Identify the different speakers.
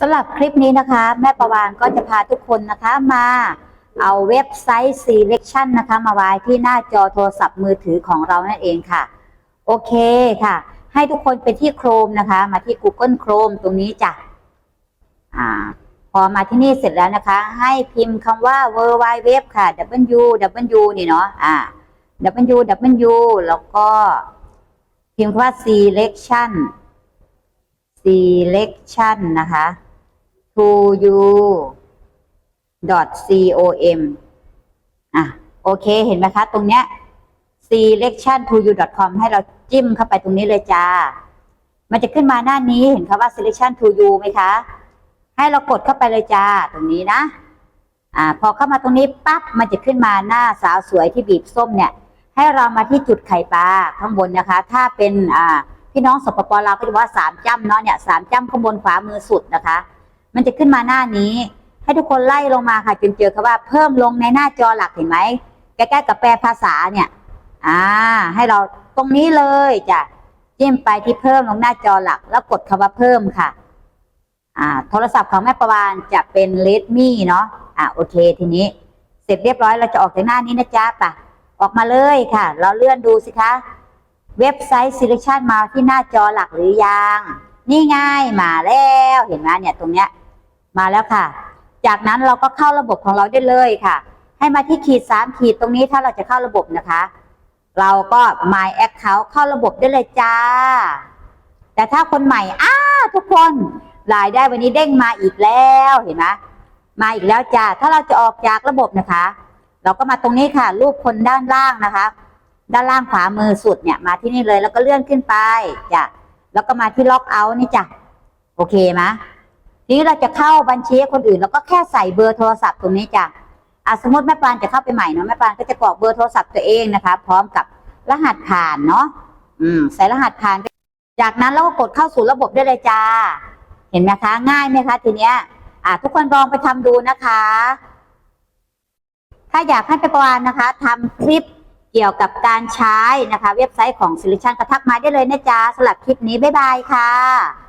Speaker 1: สำหรับคลิปนี้นะคะ แม่ประวานก็จะพาทุกคนนะคะมาเอาเว็บไซต์ selection นะคะมาไว้ที่หน้าจอโทรศัพท์มือถือของเรานั่นเองค่ะ โอเคค่ะ ให้ทุกคนไปที่ Chrome นะคะ มาที่ Google Chrome ตรงนี้จ้ะอ่าพอมาที่นี่เสร็จแล้วนะคะ ให้พิมพ์คำว่า w w w ค่ะ w w นี่เนาะอ่า w w แล้วก็พิมพ์คำว่า selection selection นะคะ to you dot com อะโอเคเห็นไหมคะ ตรงเนี้ย selection to you dot com ให้เราจิ้มเข้าไปตรงนี้เลยจ้า มันจะขึ้นมาหน้านี้เห็นคำว่า selection to you ไหมคะ ให้เรากดเข้าไปเลยจ้า ตรงนี้นะ อ่า พอเข้ามาตรงนี้ปั๊บมันจะขึ้นมาหน้าสาวสวยที่บีบส้มเนี่ย ให้เรามาที่จุดไข่ปลาข้างบนนะคะ ถ้าเป็นอ่าพี่น้องสปปลาวก็จะว่าสามจ้ำเนาะเนี่ยสามจ้ำข้างบนขวามือสุดนะคะ มันจะขึ้นมาหน้านี้ ให้ทุกคนไล่ลงมาค่ะจนเจอคำว่าเพิ่มลงในหน้าจอหลักเห็นไหมใกล้ๆกับแปลภาษาเนี่ยอ่าให้เราตรงนี้เลยจ้ะจิ้มไปที่เพิ่มลงหน้าจอหลัก แล้วกดคำว่าเพิ่มค่ะอ่าโทรศัพท์ของแม่ประวานจะเป็น Redmi เนาะอ่าโอเคทีนี้ เสร็จเรียบร้อยเราจะออกจากหน้านี้นะจ๊ะป่ะออกมาเลยค่ะ เราเลื่อนดูสิคะ เว็บไซต์ selection มาที่หน้าจอหลักหรือยัง นี่ไง่ายมาแล้วเห็นไหมเนี่ยตรงเนี้ย มาแล้วค่ะ จากนั้นเราก็เข้าระบบของเราได้เลยค่ะ ให้มาที่ขีดสามขีดตรงนี้ถ้าเราจะเข้าระบบนะคะ เราก็ my account เข้าระบบได้เลยจ้า แต่ถ้าคนใหม่อ้าทุกคนรายได้วันนี้เด้งมาอีกแล้วเห็นไหมมาอีกแล้วจ้าถ้าเราจะออกจากระบบนะคะ เราก็มาตรงนี้ค่ะ รูปคนด้านล่างนะคะ ด้านล่างขวามือสุดเนี่ย มาที่นี่เลยแล้วก็เลื่อนขึ้นไปจ้ะแล้วก็มาที่ล็อกเอาท์นี่จ้ะโอเคไหม ทีนี้เราจะเข้าบัญชีคนอื่นเราก็แค่ใส่เบอร์โทรศัพท์ตรงนี้จ้ะอะสมมติแม่ปานจะเข้าไปใหม่เนาะแม่ปานก็จะกรอกเบอร์โทรศัพท์ตัวเองนะคะ พร้อมกับรหัสผ่านเนาะอืม ใส่รหัสผ่านจากนั้นเราก็กดเข้าสู่ระบบได้เลยจ้า เห็นไหมคะ ง่ายไหมคะ ทีเนี้ย อะทุกคนลองไปทำดูนะคะ ถ้าอยากให้ไปปานนะคะทำคลิปเกี่ยวกับการใช้นะคะ เว็บไซต์ของ Solution ก็ทักมาได้เลยนะจ๊ะสำหรับคลิปนี้ บ๊ายบายค่ะ